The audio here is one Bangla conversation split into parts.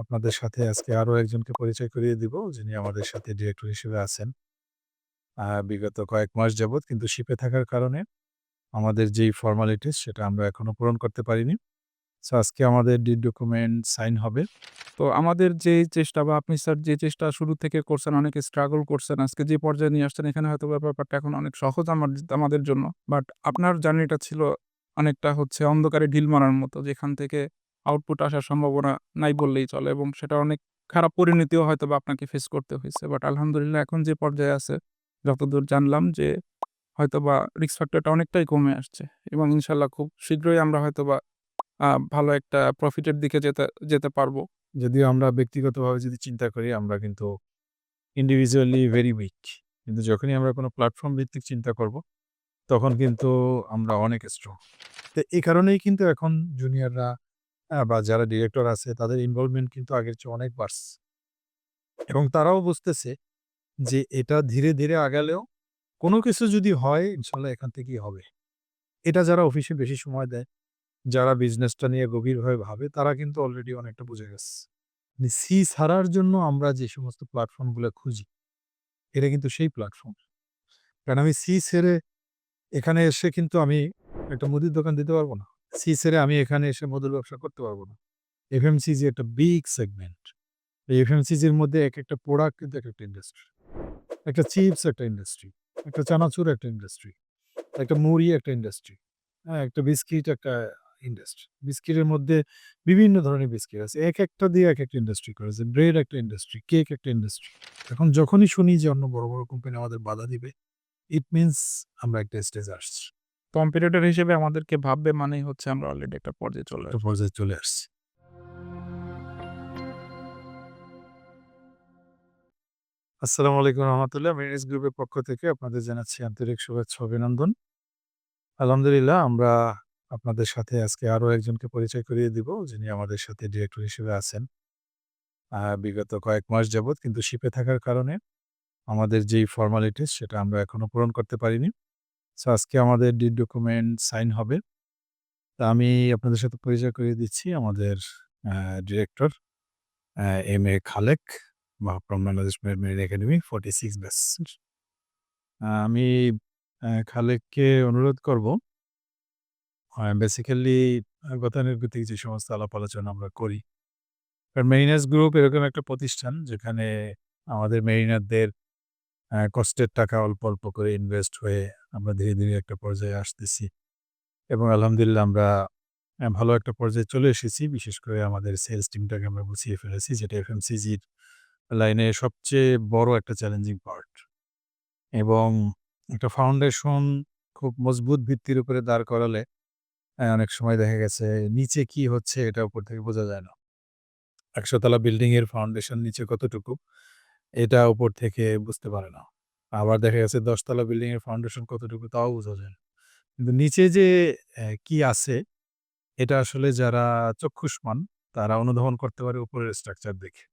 আপনাদের সাথে আজকে আরও একজনকে পরিচয় করিয়ে দিব যিনি আমাদের সাথে ডিরেক্টর হিসেবে আছেন। বিগত কয়েক মাস যাবৎ কিন্তু শিপে থাকার কারণে আমাদের যেই ফর্মালিটিস সেটা আমরা এখনও পূরণ করতে পারিনি। সো আজকে আমাদের ডিড ডকুমেন্ট সাইন হবে। তো আমাদের যে চেষ্টা বা আপনি স্যার যে চেষ্টা শুরু থেকে করছেন, অনেক স্ট্রাগল করছেন। আজকে যে পর্যায়ে নিয়ে আসছেন এখানে হয়তো ব্যাপারটা এখন অনেক সহজ আমার আমাদের জন্য। বাট আপনার জার্নিটা ছিল অনেকটা হচ্ছে অন্ধকারে ঢিল মারার মতো। যেখান থেকে আউটপুট আসার সম্ভাবনা নাই বললেই চলে এবং সেটা অনেক খারাপ পরিণতিও হয়তো বা আপনাকে ফেস করতে হয়েছে বাট আলহামদুলিল্লাহ এখন যে পর্যায়ে আছে, যতদূর জানলাম যে হয়তোবা রিস্ক ফ্যাক্টরটা অনেকটাই কমে আসছে এবং ইনশাল্লাহ খুব শীঘ্রই আমরা হয়তো বা ভালো একটা প্রফিটের দিকে যেতে যেতে পারব। যদিও আমরা ব্যক্তিগতভাবে যদি চিন্তা করি আমরা কিন্তু ইন্ডিভিজুয়ালি ভেরি উইক। কিন্তু যখনই আমরা কোনো প্ল্যাটফর্ম ভিত্তিক চিন্তা করব, তখন কিন্তু আমরা অনেক স্ট্রং। তো এই কারণেই কিন্তু এখন জুনিয়ররা আ বা যারা ডিরেক্টর আছে তাদের ইনভলভমেন্ট কিন্তু আগের চেয়ে অনেক বাড়ছে। এবং তারাও বুঝতেছে যে এটা ধীরে, ধীরে আগালেও কোনো কিছু যদি হয় ইনশাআল্লাহ এখান থেকেই হবে। এটা যারা অফিসে বেশি সময় দেয়, যারা বিজনেসটা নিয়ে গভীরভাবে ভাবে তারা কিন্তু অলরেডি অনেকটা বুঝে গেছে। মানে সি ছাড়ার জন্য আমরা যে সমস্ত প্ল্যাটফর্মগুলা খুঁজি, এটা কিন্তু সেই প্ল্যাটফর্ম। কারণ আমি সি ছেড়ে এখানে এসে কিন্তু আমি একটা মুদির দোকান দিতে পারব না। সি ছেড়ে আমি এখানে এসে মধুর ব্যবসা করতে পারব না। এফএমসিজি একটা বিগ সেগমেন্ট। এই এফএমসিজির মধ্যে এক একটা প্রোডাক্ট কিন্তু এক একটা ইন্ডাস্ট্রি। একটা চিপস একটা ইন্ডাস্ট্রি, একটা চানাচুর একটা ইন্ডাস্ট্রি, একটা মুড়ি একটা ইন্ডাস্ট্রি, হ্যাঁ? একটা বিস্কিট একটা ইন্ডাস্ট্রি। বিস্কিটের মধ্যে বিভিন্ন ধরনের বিস্কিট আছে। এক একটা দিয়ে এক একটা ইন্ডাস্ট্রি করেছে। ব্রেড একটা ইন্ডাস্ট্রি, কেক একটা ইন্ডাস্ট্রি। এখন যখনই শুনি যে অন্য বড়, বড় কোম্পানি আমাদের বাধা দিবে, ইট মিনস আমরা একটা স্টেজ আসছি। কম্পিটিটর হিসেবে আমাদেরকে ভাববে মানেই হচ্ছে আমরা অলরেডি একটা পর্যায়ে চলে একটা। পর্যায়ে চলে আসছি। আসসালামু আলাইকুম রহমতুল্লাহ। মেরিস গ্রুপের পক্ষ থেকে আপনাদের জানাচ্ছি আন্তরিক শুভেচ্ছা অভিনন্দন। আলহামদুলিল্লাহ আমরা আপনাদের সাথে আজকে আরও একজনকে পরিচয় করিয়ে দিব যিনি আমাদের সাথে ডিরেক্টর হিসেবে আছেন। বিগত কয়েক মাস যাবৎ কিন্তু শিপে থাকার কারণে আমাদের যেই ফর্মালিটিস সেটা আমরা এখনও পূরণ করতে পারিনি। সো আজকে আমাদের ডিড ডকুমেন্ট সাইন হবে। তা আমি আপনাদের সাথে পরিচয় করিয়ে দিচ্ছি আমাদের director M A Khalek from Bangladesh marine academy 46 six আ, আমি খালেককে অনুরোধ করব বেসিক্যালি গতানুগতিক যে সমস্ত আলাপ আলোচনা আমরা করি। কারণ মেরিনার্স গ্রুপ এরকম একটা প্রতিষ্ঠান, যেখানে আমাদের মেরিনারদের কষ্টের টাকা অল্প, অল্প করে ইনভেস্ট হয়ে আমরা ধীরে, ধীরে একটা পর্যায়ে আসতেছি। এবং আলহামদুলিল্লাহ আমরা ভালো একটা পর্যায়ে চলে এসেছি। বিশেষ করে আমাদের সেলস টিমটাকে আমরা গুছিয়ে ফেলেছি যেটা এফএমসিজির লাইনে সবচেয়ে বড় একটা চ্যালেঞ্জিং পার্ট। এবং একটা ফাউন্ডেশন খুব মজবুত ভিত্তির উপরে দাঁড় করালে অনেক সময় দেখা গেছে নিচে কি হচ্ছে এটা উপর থেকে বোঝা যায় না। ১০০ তলা বিল্ডিং ফাউন্ডেশন নিচে কতটুকু এটা উপর থেকে বুঝতে পারে না। আবার দেখা গেছে ১০ তলা বিল্ডিং এর ফাউন্ডেশন কতটুকু তাও বোঝা যায় না। কিন্তু নিচে যে কি আছে এটা আসলে যারা চক্ষুষ্মান তারা অনুধাবন করতে পারে উপরের স্ট্রাকচার দেখে।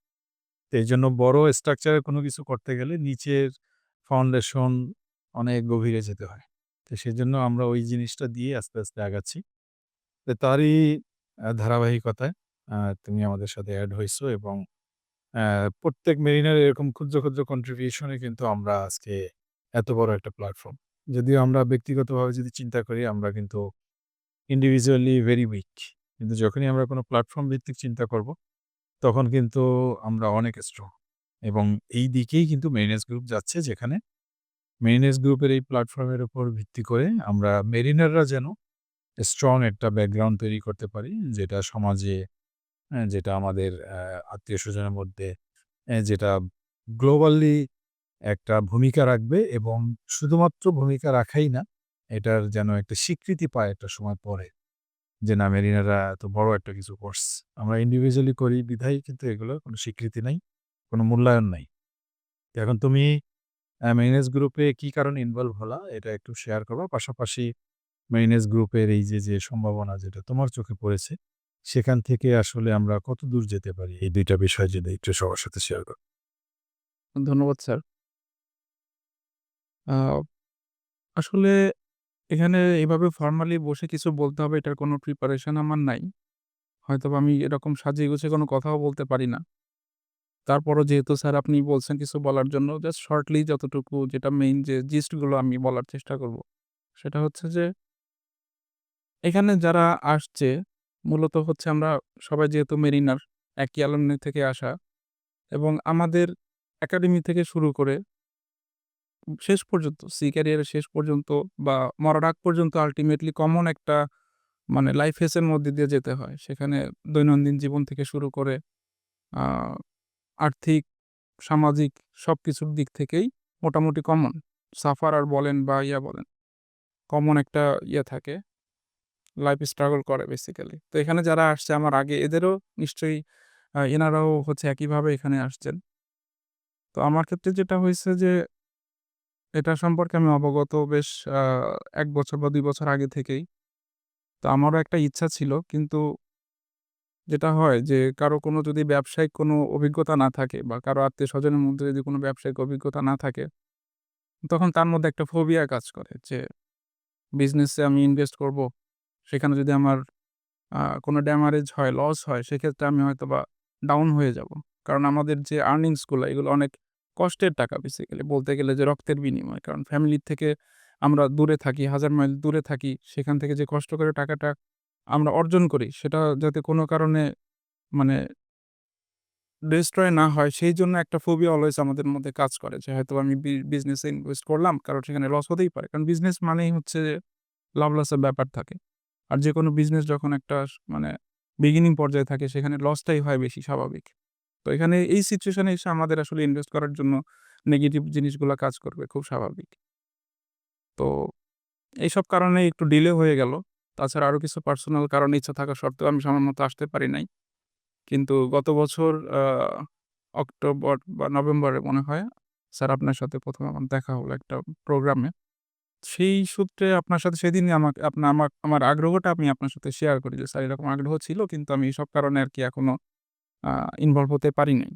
তো এইজন্য বড় স্ট্রাকচারের কোনো কিছু করতে গেলে নিচের ফাউন্ডেশন অনেক গভীরে যেতে হয়। তো সেজন্য আমরা ওই জিনিসটা দিয়ে আস্তে, আস্তে আগাচ্ছি। তো তারই ধারাবাহিকতায় তুমি আমাদের সাথে এড হইছো এবং প্রত্যেক মেরিনার এরকম ক্ষুদ্র, ক্ষুদ্র কন্ট্রিবিউশনে কিন্তু আমরা আজকে এত বড় একটা প্ল্যাটফর্ম। যদিও আমরা ব্যক্তিগতভাবে যদি চিন্তা করি আমরা কিন্তু ইন্ডিভিজুয়ালি ভেরি উইক। কিন্তু যখনই আমরা কোনো প্ল্যাটফর্ম ভিত্তিক চিন্তা করব, তখন কিন্তু আমরা অনেক স্ট্রং। এবং এই দিকেই কিন্তু মেরিনার্স গ্রুপ যাচ্ছে যেখানে মেরিনার্স গ্রুপের এই প্ল্যাটফর্মের উপর ভিত্তি করে আমরা মেরিনাররা যেন স্ট্রং একটা ব্যাকগ্রাউন্ড তৈরি করতে পারি যেটা সমাজে যেটা আমাদের আত্মীয় স্বজনের মধ্যে যেটা গ্লোবালি একটা ভূমিকা রাখবে এবং শুধুমাত্র ভূমিকা রাখাই না, এটার যেন একটা স্বীকৃতি পায় একটা সময় পরে। যে না মেরিনাররা এত বড় একটা কিছু কোর্স আমরা ইন্ডিভিজুয়ালি করি বিধায় কিন্তু এগুলো কোনো স্বীকৃতি নাই, কোনো মূল্যায়ন নাই। এখন তুমি অ্যা মেরিনার্স গ্রুপে কি কারণে ইনভলভ হলা এটা একটু শেয়ার করবা। পাশাপাশি মেরিনার্স গ্রুপের এই যে, যে সম্ভাবনা যেটা তোমার চোখে পড়েছে, সেখান থেকে আসলে আমরা কত দূর যেতে পারি? এই দুইটা বিষয় যদি একটু সবার সাথে শেয়ার করো। ধন্যবাদ স্যার। আসলে এখানে এভাবে ফর্মালি বসে কিছু বলতে হবে, এটার কোনো প্রিপারেশন আমার নাই। হয়তোবা আমি এরকম সাজিয়ে গুছিয়ে কোনো কথাও বলতে পারি না। তারপরও যেহেতু স্যার আপনি বলছেন কিছু বলার জন্য জাস্ট শর্টলি যতটুকু যেটা মেইন যে জিস্টগুলো আমি বলার চেষ্টা করব। সেটা হচ্ছে যে, এখানে যারা আসছে মূলত হচ্ছে আমরা সবাই যেহেতু মেরিনার একই অ্যালুমনি থেকে আসা এবং আমাদের একাডেমি থেকে শুরু করে শেষ পর্যন্ত সি ক্যারিয়ারের শেষ পর্যন্ত বা মরার পর্যন্ত আল্টিমেটলি কমন একটা মানে লাইফ ফেসের মধ্যে দিয়ে যেতে হয়। সেখানে দৈনন্দিন জীবন থেকে শুরু করে আর্থিক, সামাজিক সব কিছুর দিক থেকেই মোটামুটি কমন। সাফার আর বলেন বা ইয়া বলেন, কমন একটা ইয়ে থাকে। লাইফ স্ট্রাগল করে বেসিক্যালি। তো এখানে যারা আসছে আমার আগে এদেরও নিশ্চয়ই এনারাও হচ্ছে একইভাবে এখানে আসছেন। তো আমার ক্ষেত্রে যেটা হয়েছে যে এটা সম্পর্কে আমি অবগত বেশ এক বছর বা ২ বছর আগে থেকেই। তো আমারও একটা ইচ্ছা ছিল কিন্তু যেটা হয় যে কারও কোনো যদি ব্যবসায়িক কোনো অভিজ্ঞতা না থাকে বা কারও আত্মীয় স্বজনের মধ্যে যদি কোনো ব্যবসায়িক অভিজ্ঞতা না থাকে, তখন তার মধ্যে একটা ফোবিয়া কাজ করে যে বিজনেসে আমি ইনভেস্ট করব। সেখানে যদি আমার কোনো ড্যামারেজ হয়, লস হয় সেক্ষেত্রে আমি হয়তো বা ডাউন হয়ে যাব। কারণ আমাদের যে আর্নিংসগুলো এগুলো অনেক কষ্টের টাকা বেসিক্যালি বলতে গেলে যে রক্তের বিনিময়। কারণ ফ্যামিলির থেকে আমরা দূরে থাকি, হাজার মাইল দূরে থাকি। সেখান থেকে যে কষ্ট করে টাকাটা আমরা অর্জন করি সেটা যাতে কোনো কারণে মানে ডিস্ট্রয় না হয় সেই জন্য একটা ফোবিয়া অলওয়েজ আমাদের মধ্যে কাজ করে যে হয়তো আমি বিজনেসে ইনভেস্ট করলাম কারণ সেখানে লস হতেই পারে। কারণ বিজনেস মানেই হচ্ছে লাভ লসের ব্যাপার থাকে। আর যে কোনো বিজনেস যখন একটা মানে বিগিনিং পর্যায়ে থাকে, সেখানে লসটাই হয় বেশি স্বাভাবিক। তো এখানে এই সিচুয়েশনে এসে আমাদের আসলে ইনভেস্ট করার জন্য নেগেটিভ জিনিসগুলা কাজ করবে খুব স্বাভাবিক। তো এইসব কারণে একটু ডিলে হয়ে গেল। তাছাড়া আরও কিছু পার্সোনাল কারণ ইচ্ছা থাকা সত্ত্বেও আমি সময় মতো আসতে পারি নাই। কিন্তু গত বছর অক্টোবর বা নভেম্বরে মনে হয়, স্যার আপনার সাথে ১ম আমার দেখা হলো একটা প্রোগ্রামে। সেই সূত্রে আপনার সাথে সেদিনই আমাকে আপনা আমার আমার আগ্রহটা আমি আপনার সাথে শেয়ার করি যে স্যার এরকম আগ্রহ ছিল কিন্তু আমি এসব কারণে আরকি এখনও আ ইনভলভ হতে পারি নাই।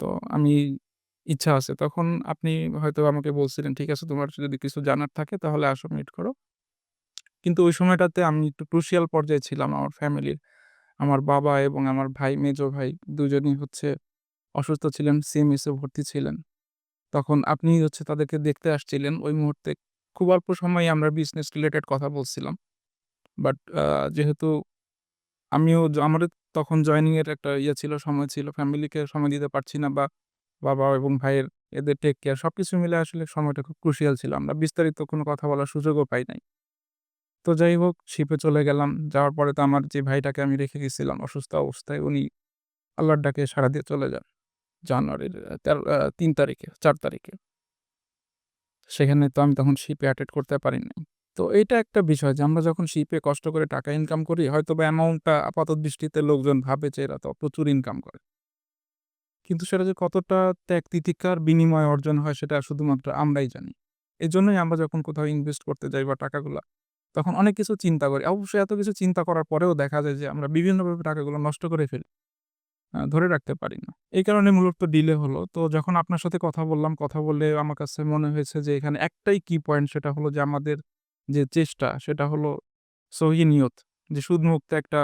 তো আমি ইচ্ছা আছে। তখন আপনি হয়তো আমাকে বলছিলেন, "ঠিক আছে তোমার যদি কিছু জানার থাকে তাহলে আসো মিট করো।" কিন্তু ওই সময়টাতে আমি একটু ক্রুশিয়াল পর্যায়ে ছিলাম আমার ফ্যামিলির। আমার বাবা এবং আমার ভাই, মেজো ভাই দুজনই হচ্ছে অসুস্থ ছিলেন, সিএমএইচে ভর্তি ছিলেন। তখন আপনি হচ্ছে তাদেরকে দেখতে আসছিলেন। ওই মুহূর্তে খুব অল্প সময়ে আমরা বিজনেস রিলেটেড কথা বলছিলাম। বাট যেহেতু আমিও আমারও তখন জয়েনিং এর একটা ইয়ে ছিল, সময় ছিল। ফ্যামিলিকে সময় দিতে পারছি না বা বাবা এবং ভাইয়ের এদের টেক কেয়ার সব কিছু মিলে আসলে সময়টা খুব ক্রুশিয়াল ছিল। আমরা বিস্তারিত কোনো কথা বলার সুযোগও পাই নাই। তো যাই হোক শিপে চলে গেলাম। যাওয়ার পরে তো আমার যে ভাইটাকে আমি রেখে গেছিলাম অসুস্থ অবস্থায় উনি আল্লাহর ডাকে সাড়া দিয়ে চলে যান। জানুয়ারির তেরো ৩ তারিখে, চার তারিখে। সেখানে তো আমি তখন শিপে অ্যাটেন্ড করতে পারিনি তো এইটা একটা বিষয় যে আমরা যখন শিপে কষ্ট করে টাকা ইনকাম করি, হয়তো বা অ্যামাউন্টটা আপাত দৃষ্টিতে লোকজন ভাবে যে এরা তো প্রচুর ইনকাম করে। কিন্তু সেটা যে কতটা ত্যাগ তিতিকার বিনিময় অর্জন হয় সেটা শুধুমাত্র আমরাই জানি। এজন্যই আমরা যখন কোথাও ইনভেস্ট করতে যাই বা টাকাগুলা, তখন অনেক কিছু চিন্তা করি। অবশ্যই এত কিছু চিন্তা করার পরেও দেখা যায় যে আমরা বিভিন্নভাবে টাকাগুলো নষ্ট করে ফেলি। ধরে রাখতে পারি না। এই কারণে মূলত ডিলে হলো। তো যখন আপনার সাথে কথা বললাম, কথা বলে আমার কাছে মনে হয়েছে যে এখানে একটাই কি পয়েন্ট সেটা হলো যে আমাদের যে চেষ্টা সেটা হলো সহি নিয়ত। যে সুদমুক্ত একটা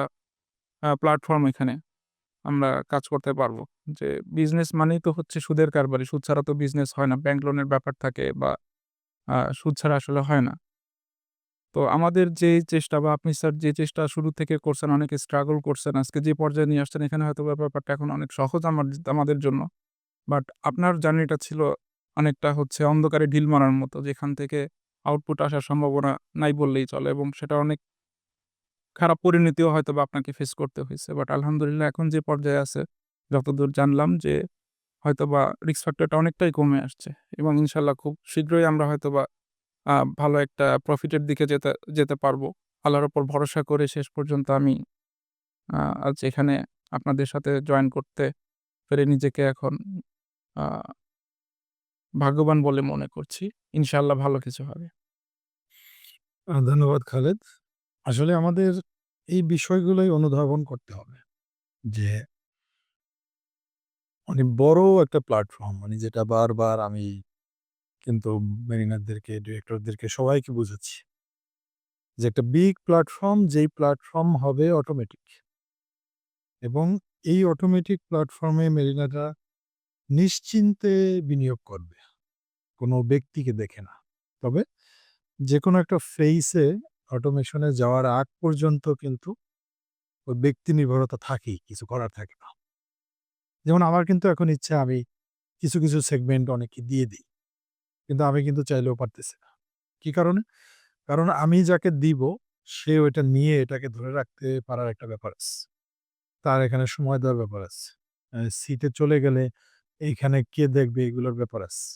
প্ল্যাটফর্ম এখানে আমরা কাজ করতে পারব। যে বিজনেস মানেই তো হচ্ছে সুদের কারবারি। সুদ ছাড়া তো বিজনেস হয় না। ব্যাংক লোনের ব্যাপার থাকে বা সুদ ছাড়া আসলে হয় না। তো আমাদের যে চেষ্টা বা আপনি স্যার যে চেষ্টা শুরু থেকে করছেন, অনেক স্ট্রাগল করছেন। আজকে যে পর্যায়ে নিয়ে আসছেন এখানে হয়তো ব্যাপারটা এখন অনেক সহজ আমার আমাদের জন্য। বাট আপনার জার্নিটা ছিল অনেকটা হচ্ছে অন্ধকারে ঢিল মারার মতো। যেখান থেকে আউটপুট আসার সম্ভাবনা নাই বললেই চলে এবং সেটা অনেক খারাপ পরিণতিও হয়তো বা আপনাকে ফেস করতে হয়েছে বাট আলহামদুলিল্লাহ এখন যে পর্যায়ে আছে যতদূর জানলাম যে হয়তো বা রিক্স ফ্যাক্টরটা অনেকটাই কমে আসছে এবং ইনশাল্লাহ খুব শীঘ্রই আমরা হয়তোবা ভালো একটা প্রফিটের দিকে যেতে যেতে পারব। আল্লাহর উপর ভরসা করে শেষ পর্যন্ত আমি আজ এখানে আপনাদের সাথে জয়েন করতে পেরে নিজেকে এখন ভাগ্যবান বলে মনে করছি। ইনশাআল্লাহ ভালো কিছু হবে। ধন্যবাদ, খালেদ। আসলে আমাদের এই বিষয়গুলোই অনুধাবন করতে হবে। যে অনেক বড় একটা প্ল্যাটফর্ম মানে যেটা বারবার আমি কিন্তু মেরিনারদেরকে, ডিরেক্টরদেরকে সবাইকে বুঝাচ্ছি। যে একটা বিগ প্ল্যাটফর্ম যেই প্ল্যাটফর্ম হবে অটোমেটিক। এবং এই অটোমেটিক প্ল্যাটফর্মে মেরিনাটা নিশ্চিন্তে বিনিয়োগ করবে। কোনো ব্যক্তিকে দেখে না। তবে যে কোনো একটা ফেইসে অটোমেশনে যাওয়ার আগ পর্যন্ত কিন্তু ওই ব্যক্তি নির্ভরতা থাকেই, কিছু করার থাকে না। যেমন আমার কিন্তু এখন ইচ্ছা আমি কিছু, কিছু সেগমেন্ট অনেককে দিয়ে দিই। কিন্তু আমি কিন্তু চাইলেও পারতেছি না। কি কারণে? কারণ আমি যাকে দিব সে ওইটা নিয়ে এটাকে ধরে রাখতে পারার একটা ব্যাপার আছে। তার এখানে সময় দেওয়ার ব্যাপার আছে। সিটে চলে গেলে এইখানে কে দেখবে এগুলোর ব্যাপার আছে।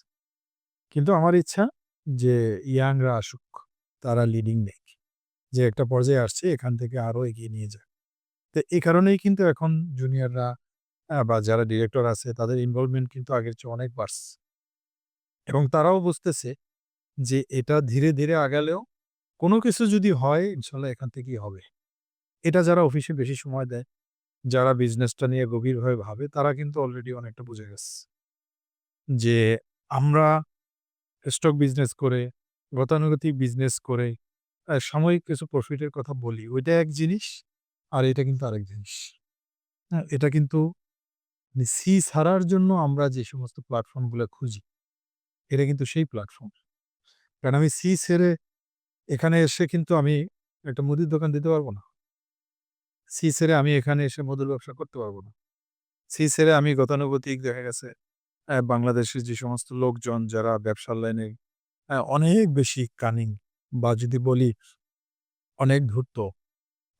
কিন্তু আমার ইচ্ছা যে ইয়াংরা আসুক, তারা লিডিং নেক। যে একটা পর্যায়ে আসছে এখান থেকে আরও এগিয়ে নিয়ে যাক। তো এই কারণেই কিন্তু এখন জুনিয়ররা বা যারা ডিরেক্টর আছে তাদের ইনভলভমেন্ট কিন্তু আগের চেয়ে অনেক বাড়ছে। এবং তারাও বুঝতেছে যে এটা ধীরে, ধীরে আগালেও কোনো কিছু যদি হয় ইনশাল্লাহ এখান থেকেই হবে। এটা যারা অফিসে বেশি সময় দেয়, যারা বিজনেসটা নিয়ে গভীরভাবে ভাবে তারা কিন্তু অলরেডি অনেকটা বুঝে গেছে। যে আমরা স্টক বিজনেস করে, গতানুগতিক বিজনেস করে সাময়িক কিছু প্রফিটের কথা বলি। ওইটা এক জিনিস, আর এটা কিন্তু আরেক জিনিস। হ্যাঁ? এটা কিন্তু মানে সি ছাড়ার জন্য আমরা যে সমস্ত প্ল্যাটফর্মগুলো খুঁজি, এটা কিন্তু সেই প্ল্যাটফর্ম। কারণ আমি সি ছেড়ে এখানে এসে কিন্তু আমি একটা মুদির দোকান দিতে পারব না। সি ছেড়ে আমি এখানে এসে মধুর ব্যবসা করতে পারব না। সি ছেড়ে আমি গতানুগতিক দেখা গেছে বাংলাদেশের যে সমস্ত লোকজন যারা ব্যবসার লাইনে অনেক বেশি কানিং বা যদি বলি অনেক ধূর্ত,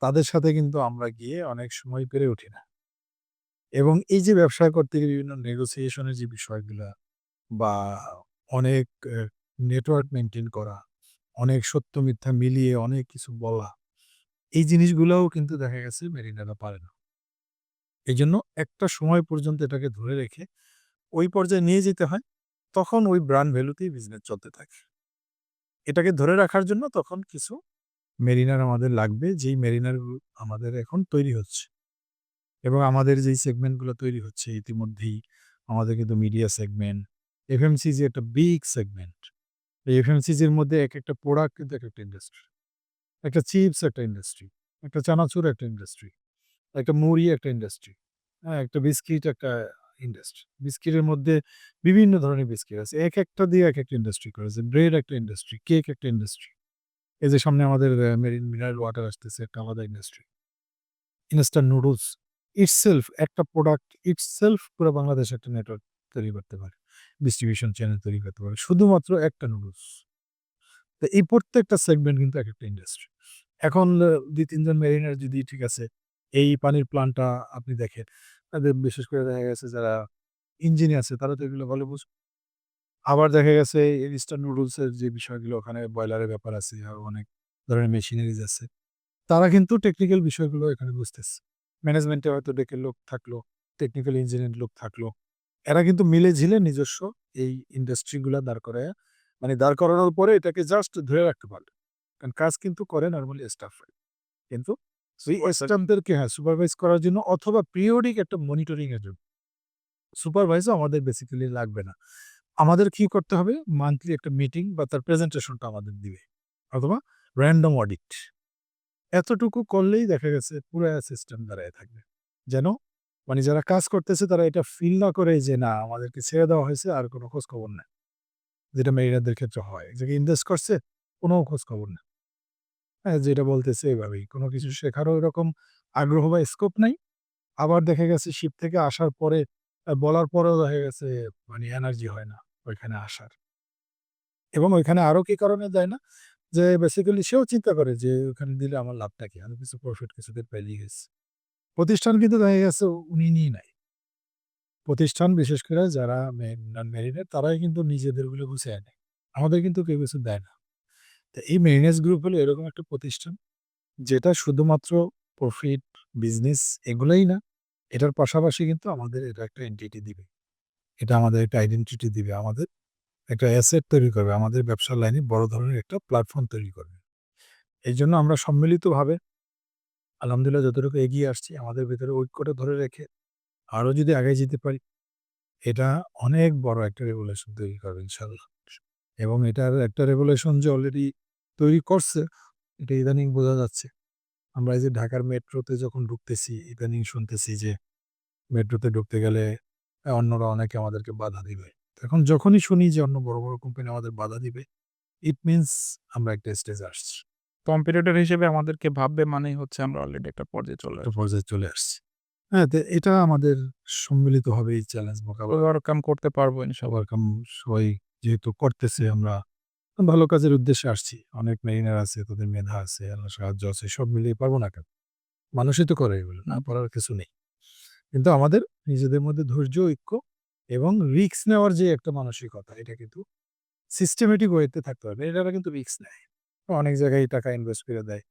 তাদের সাথে কিন্তু আমরা গিয়ে অনেক সময় পেরে উঠি না। এবং এই যে ব্যবসা করতে গিয়ে বিভিন্ন নেগোসিয়েশনের যে বিষয়গুলা বা অনেক নেটওয়ার্ক মেইনটেইন করা, অনেক সত্য মিথ্যা মিলিয়ে অনেক কিছু বলা, এই জিনিসগুলোও কিন্তু দেখা গেছে মেরিনারা পারে না। এই জন্য একটা সময় পর্যন্ত এটাকে ধরে রেখে ওই পর্যায়ে নিয়ে যেতে হয়, তখন ওই ব্র্যান্ড ভ্যালুতেই বিজনেস চলতে থাকে। এটাকে ধরে রাখার জন্য তখন কিছু মেরিনার আমাদের লাগবে, যেই মেরিনার আমাদের এখন তৈরি হচ্ছে। এবং আমাদের যেই সেগমেন্টগুলো তৈরি হচ্ছে ইতিমধ্যেই আমাদের কিন্তু মিডিয়া সেগমেন্ট, এফএমসিজি একটা বিগ সেগমেন্ট। এই এফএমসিজির মধ্যে এক একটা প্রোডাক্ট কিন্তু এক একটা ইন্ডাস্ট্রি। একটা চিপস একটা ইন্ডাস্ট্রি, একটা চানাচুর একটা ইন্ডাস্ট্রি, একটা মুড়ি একটা ইন্ডাস্ট্রি, হ্যাঁ? একটা বিস্কিট একটা ইন্ডাস্ট্রি। বিস্কিটের মধ্যে বিভিন্ন ধরনের বিস্কিট আছে। এক একটা দিয়ে এক একটা ইন্ডাস্ট্রি করেছে। ব্রেড একটা ইন্ডাস্ট্রি, কেক একটা ইন্ডাস্ট্রি। এই যে সামনে আমাদের মেরিন মিনারেল ওয়াটার আসতেছে একটা আলাদা ইন্ডাস্ট্রি। ইনস্ট্যান্ট নুডলস ইটসেলফ একটা প্রোডাক্ট ইটসেলফ পুরা বাংলাদেশে একটা নেটওয়ার্ক তৈরি করতে পারে। ডিস্ট্রিবিউশন চ্যানেল তৈরি করতে পারে। শুধুমাত্র একটা নুডলস। তো এই প্রত্যেকটা সেগমেন্ট কিন্তু একেকটা ইন্ডাস্ট্রি। এখন অ ২-৩ মেরিনার যদি ঠিক আছে, এই পানির প্ল্যান্টটা আপনি দেখেন, তাদের বিশেষ করে দেখা গেছে যারা ইঞ্জিনে আছে তারা তো এগুলো ভালো বুঝবে। আবার দেখা গেছে ইনস্ট্যান্ট নুডলস এর যে বিষয়গুলো ওখানে ব্রয়লারের ব্যাপার আছে, আরও অনেক ধরনের মেশিনারিজ আছে। তারা কিন্তু টেকনিক্যাল বিষয়গুলো এখানে বুঝতেছে। ম্যানেজমেন্টে হয়তো ডেকে লোক থাকল, টেকনিক্যাল ইঞ্জিনিয়ার লোক থাকল। এরা কিন্তু মিলে-ঝিলে নিজস্ব এই ইন্ডাস্ট্রিগুলা দাঁড় করায়া মানে দাঁড় করানোর পরে এটাকে জাস্ট ধরে রাখতে পারবে। কারণ কাজ কিন্তু করে নরমালি স্টাফরা। কিন্তু সেই স্টাফদেরকে হ্যাঁ, সুপারভাইজ করার জন্য অথবা পিরিয়ডিক একটা মনিটরিং এর জন্য। সুপারভাইজও আমাদের বেসিক্যালি লাগবে না। আমাদের কি করতে হবে? মান্থলি একটা মিটিং বা তার প্রেজেন্টেশনটা আমাদের দিবে। অথবা র‍্যান্ডম অডিট। এতটুকু করলেই দেখা গেছে পুরা সিস্টেম দাঁড়ায় থাকবে। যেন মানে যারা কাজ করতেছে তারা এটা ফিল না করে যে না আমাদেরকে ছেড়ে দেওয়া হয়েছে আর কোনো খোঁজখবর নেই যেটা মেরিনারদের ক্ষেত্রে হয়। যে ইনভেস্ট করছে, কোনো খোঁজখবর নেই। হ্যাঁ, যেটা বলতেছে এভাবেই। কোনো কিছু শেখারও এরকম আগ্রহ বা স্কোপ নাই। আবার দেখা গেছে শিপ থেকে আসার পরে বলার পরেও দেখা গেছে মানে এনার্জি হয় না ওইখানে আসার। এবং ওইখানে আরও কি কারণে যায় না? যে বেসিক্যালি সেও চিন্তা করে যে ওখানে দিলে আমার লাভটা কি? আমি কিছু প্রফিট কিছুদিন পাইলেই হইছে। প্রতিষ্ঠান কিন্তু দেখা গেছে উনি নিয়ে নাই প্রতিষ্ঠান বিশেষ করে যারা নন মেরিনের তারাই কিন্তু নিজেদেরগুলো গুছাইয়া নেয়। আমাদের কিন্তু কেউ কিছু দেয় না। তো এই মেরিনেস গ্রুপ হলো এরকম একটা প্রতিষ্ঠান, যেটা শুধুমাত্র প্রফিট, বিজনেস এগুলোই না, এটার পাশাপাশি কিন্তু আমাদের এটা একটা এন্টিটি দিবে। এটা আমাদের একটা আইডেন্টিটি দিবে। আমাদের একটা অ্যাসেট তৈরি করবে। আমাদের ব্যবসার লাইনে বড় ধরনের একটা প্ল্যাটফর্ম তৈরি করবে। এইজন্য আমরা সম্মিলিতভাবে আলহামদুলিল্লাহ যতটুকু এগিয়ে আসছি আমাদের ভেতরে ঐক্যটা ধরে রেখে আরও যদি আগে যেতে পারি, এটা অনেক বড় একটা রেভুলেশন তৈরি করবে ইনশাল্লাহ এবং এটার একটা রেভুলেশন যে অলরেডি তৈরি করছে, এটা ইদানিং বোঝা যাচ্ছে। আমরা এই যে ঢাকার মেট্রোতে যখন ঢুকতেছি ইদানিং শুনতেছি যে মেট্রোতে ঢুকতে গেলে অন্যরা অনেকে আমাদেরকে বাধা দিবে। এখন যখনই শুনি যে অন্য বড়, বড় কোম্পানি আমাদের বাধা দিবে, ইট মিনস আমরা একটা স্টেজে আসছি। কম্পিটিটর হিসেবে আমাদেরকে ভাববে মানেই হচ্ছে আমরা অলরেডি একটা পর্যায়ে চলে একটা পর্যায়ে চলে আসছি। হ্যাঁ, তো এটা আমাদের সম্মিলিতভাবে এই চ্যালেঞ্জ মোকাবেলা ওভারকাম করতে পারব ইনশাল্লাহ। ওভারকাম সবাই যেহেতু করতেছে আমরা ভালো কাজের উদ্দেশ্যে আসছি। অনেক মেরিনার আছে, তাদের মেধা আছে, আল্লাহর সাহায্য আছে। সব মিলিয়ে পারব না কেন? মানুষই তো করে এগুলো। না পারার কিছু নেই। কিন্তু আমাদের নিজেদের মধ্যে ধৈর্য, ঐক্য এবং রিস্ক নেওয়ার যে একটা মানসিকতা এটা কিন্তু সিস্টেমেটিক ওয়েতে থাকতে হবে। এনারা কিন্তু রিস্ক নেয়। অনেক জায়গায় টাকা ইনভেস্ট করে দেয়।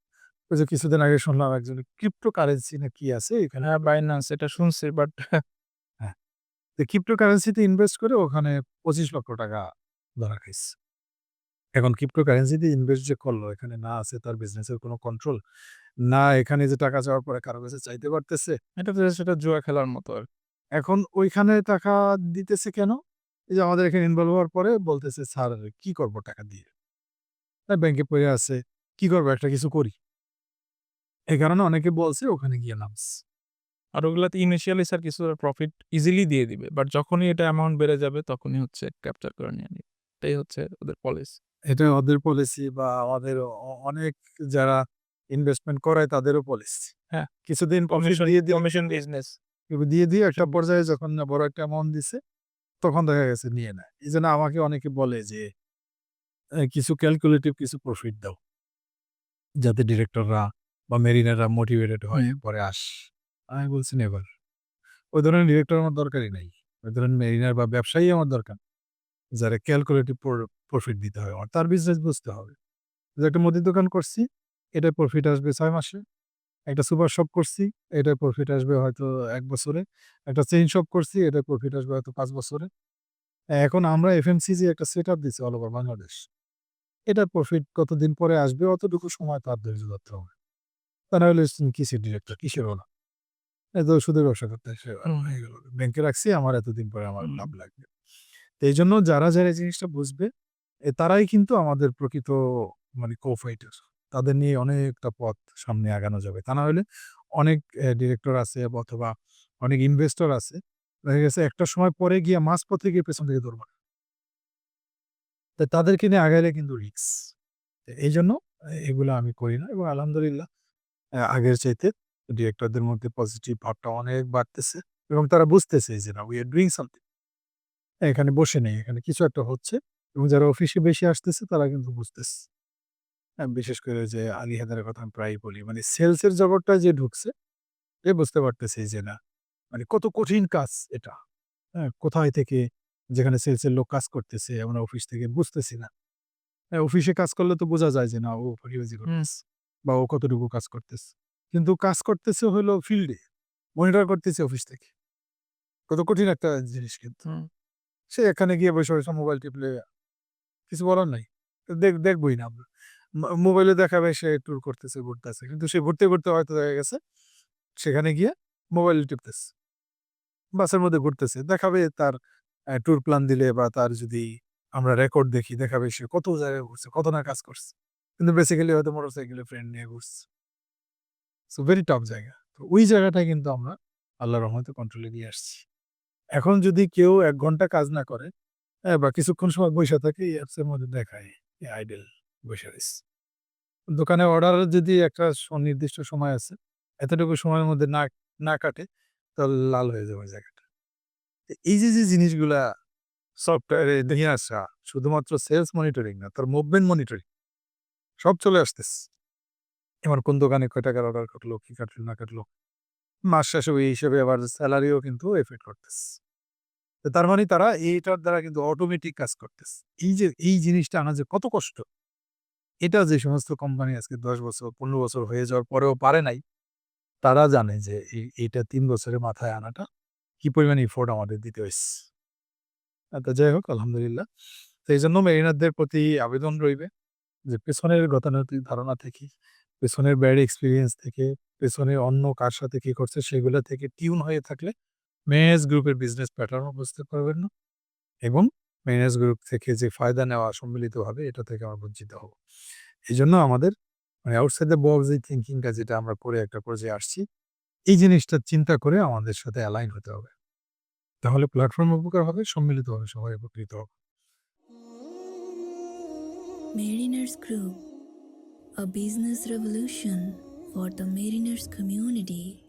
ওই যে কিছুদিন আগে শুনলাম একজন ক্রিপ্টোকারেন্সি না কি আছে এখানে হ্যাঁ, বাইন্যান্স এটা শুনছি বাট হ্যাঁ। তো ক্রিপ্টোকারেন্সিতে ইনভেস্ট করে ওখানে ২৫ লক্ষ টাকা ধরা খাইছে। এখন ক্রিপ্টোকারেন্সিতে ইনভেস্ট যে করল এখানে না আছে তার বিজনেসের কোনো কন্ট্রোল, না এখানে যে টাকা চাওয়ার পরে কারও কাছে চাইতে পারতেছে। এটা তো সেটা জুয়া খেলার মতো আর এখন ওইখানে টাকা দিতেছে কেন? এই যে আমাদের এখানে ইনভলভ হওয়ার পরে বলতেছে, "স্যার কি করব টাকা দিয়ে? আ ব্যাংকে পড়ে আছে। কি করব? একটা কিছু করি।" এই কারণে অনেকে বলছে ওখানে গিয়ে নামছে। আর ওগুলাতে ইনিশিয়ালি স্যার কিছু প্রফিট ইজিলি দিয়ে দিবে। বাট যখনই এটা অ্যামাউন্ট বেড়ে যাবে তখনই হচ্ছে ক্যাপচার করে নিয়ে নিবে। এটাই হচ্ছে ওদের পলিসি। এটা ওদের পলিসি বা আমাদের অনেক যারা ইনভেস্টমেন্ট করায় তাদেরও পলিসি। হ্যাঁ। কিছুদিন কমিশন দিয়ে দিয়ে কমিশন বিজনেস। দিয়ে, দিয়ে একটা পর্যায়ে যখন বড় একটা অ্যামাউন্ট দিছে, তখন দেখা গেছে নিয়ে নেয়। এজন্য আমাকে অনেকে বলে যে কিছু ক্যালকুলেটিভ কিছু প্রফিট দাও। যাতে ডিরেক্টররা বা মেরিনাররা মোটিভেটেড হয় পরে আস। আমি বলছি নেভার। ওই ধরনের ডিরেক্টর আমার দরকারই নাই। ওই ধরনের মেরিনার বা ব্যবসায়ী আমার দরকার। যারা ক্যালকুলেটিভ প্রফিট দিতে হবে আমার। তার বিজনেস বুঝতে হবে। যে একটা মুদির দোকান করছি, এটা প্রফিট আসবে ছয় মাসে। একটা সুপার শপ করছি, এটার প্রফিট আসবে হয়তো এক বছরে। একটা চেইন শপ করছি, এটার প্রফিট আসবে হয়তো পাঁচ বছরে। এখন আমরা এফএমসিজি একটা সেট আপ দিছি অল ওভার বাংলাদেশ। এটার প্রফিট কতদিন পরে আসবে অতটুকু সময় তার ধৈর্য ধরতে হবে। তা না হলে কিসের ডিরেক্টর? কিসেরও না। এই তো সুদের ব্যবসা করতে। ব্যাংকে রাখছি আমার এতদিন পরে আমার লাভ লাগবে। তো এইজন্য যারা, যারা এই জিনিসটা বুঝবে তারাই কিন্তু আমাদের প্রকৃত মানে কো-ফাইটার। তাদের নিয়ে অনেকটা পথ সামনে আগানো যাবে। তা না হলে অনেক ডিরেক্টর আছে অথবা অনেক ইনভেস্টর আছে। দেখা গেছে একটা সময় পরে গিয়ে মাঝপথে গিয়ে পেছন থেকে ধরবে। তো তাদেরকে নিয়ে আগাইলে কিন্তু রিস্ক। এই জন্য এগুলা আমি করি না এবং আলহামদুলিল্লাহ আগের চাইতে ডিরেক্টরদের মধ্যে পজিটিভ ভাবটা অনেক বাড়তেছে এবং তারা বুঝতেছে যে না উই আর ডুইং সামথিং। এখানে বসে নেই। এখানে কিছু একটা হচ্ছে এবং যারা অফিসে বেশি আসতেছে তারা কিন্তু বুঝতেছে। বিশেষ করে যে আলী হায়দারের কথা আমি প্রায়ই বলি। মানে সেলসের জগৎটা যে ঢুকছে, এ বুঝতে পারতেছে যে না মানে কত কঠিন কাজ এটা। হ্যাঁ, কোথায় থেকে যেখানে সেলস এর লোক কাজ করতেছে আমরা অফিস থেকে বুঝতেছি না। হ্যাঁ, অফিসে কাজ করলে তো বোঝা যায় যে না ও ফাঁকিবাজি করতেছে বা ও কতটুকু কাজ করতেছে। কিন্তু কাজ করতেছে হলো ফিল্ডে। মনিটর করতেছে অফিস থেকে। কত কঠিন একটা জিনিস কিন্তু। সে এখানে গিয়ে বসে, বসে মোবাইল টিপলে কিছু বলার নাই। দেখ দেখবই না আমরা। মোবাইলে দেখাবে সে ট্যুর করতেছে, ঘুরতেছে। কিন্তু সে ঘুরতে, ঘুরতে হয়তো দেখা গেছে সেখানে গিয়ে মোবাইল টিপতেছে। বাসের মধ্যে ঘুরতেছে। দেখাবে তার ট্যুর প্ল্যান দিলে বা তার যদি আমরা রেকর্ড দেখি দেখাবে সে কত জায়গায় ঘুরছে, কত না কাজ করছে। কিন্তু বেসিক্যালি হয়তো মোটরসাইকেলে ফ্রেন্ড নিয়ে ঘুরছে। সো ভেরি টাফ জায়গা। তো ওই জায়গাটায় কিন্তু আমরা আল্লাহর রহমতে কন্ট্রোলে নিয়ে আসছি। এখন যদি কেউ এক ঘণ্টা কাজ না করে, হ্যাঁ, বা কিছুক্ষণ সময় বইসা থাকে এই অ্যাপসের মধ্যে দেখায় আইডল বইসা রইছে। দোকানে অর্ডারের যদি একটা সুনির্দিষ্ট সময় আছে, এতটুকু সময়ের মধ্যে না না কাটে তাহলে লাল হয়ে যাবে জায়গাটা। এই যে, যে জিনিসগুলা সফটওয়্যারে নিয়ে আসা শুধুমাত্র সেলস মনিটরিং না, তার মুভমেন্ট মনিটরিং সব চলে আসতেছে। এবার কোন দোকানে কয় টাকার অর্ডার কাটলো, কি কাটলো না কাটলো। মাস শেষে ওই হিসেবে আবার স্যালারিও কিন্তু এফেক্ট করতেছে। তার মানে তারা এইটার দ্বারা কিন্তু অটোমেটিক কাজ করতেছে। এই যে এই জিনিসটা আনা যে কত কষ্ট। এটা যে সমস্ত কোম্পানি আজকে ১০ বছর ১৫ বছর হয়ে যাওয়ার পরেও পারে নাই, তারা জানে যে এইটা ৩ বছরের মাথায় আনাটা কি পরিমাণ এফোর্ট আমাদের দিতে হয়েছে তা যাই হোক আলহামদুলিল্লাহ। তো এই জন্য মেরিনারদের প্রতি আবেদন রইবে যে পেছনের গতানুগতিক ধারণা থেকে, পেছনের ব্যাড এক্সপিরিয়েন্স থেকে, পেছনে অন্য কার সাথে কি করছে সেগুলো থেকে টিউন হয়ে থাকলে মেরিনার্স গ্রুপের বিজনেস প্যাটার্ন ও বুঝতে পারবেন না এবং মেরিনার্স গ্রুপ থেকে যে ফায়দা নেওয়া সম্মিলিতভাবে এটা থেকে আমরা বঞ্চিত হব। জন্য আমাদের মানে আউটসাইড দ্য বক্স এই থিংকিংটা যেটা আমরা করে একটা পর্যায়ে আসছি, এই জিনিসটা চিন্তা করে আমাদের সাথে অ্যালাইন হতে হবে। তাহলে প্ল্যাটফর্ম উপকার হবে, সম্মিলিতভাবে সবাই উপকৃত হবে। Mariners Group, a business revolution for the mariners community.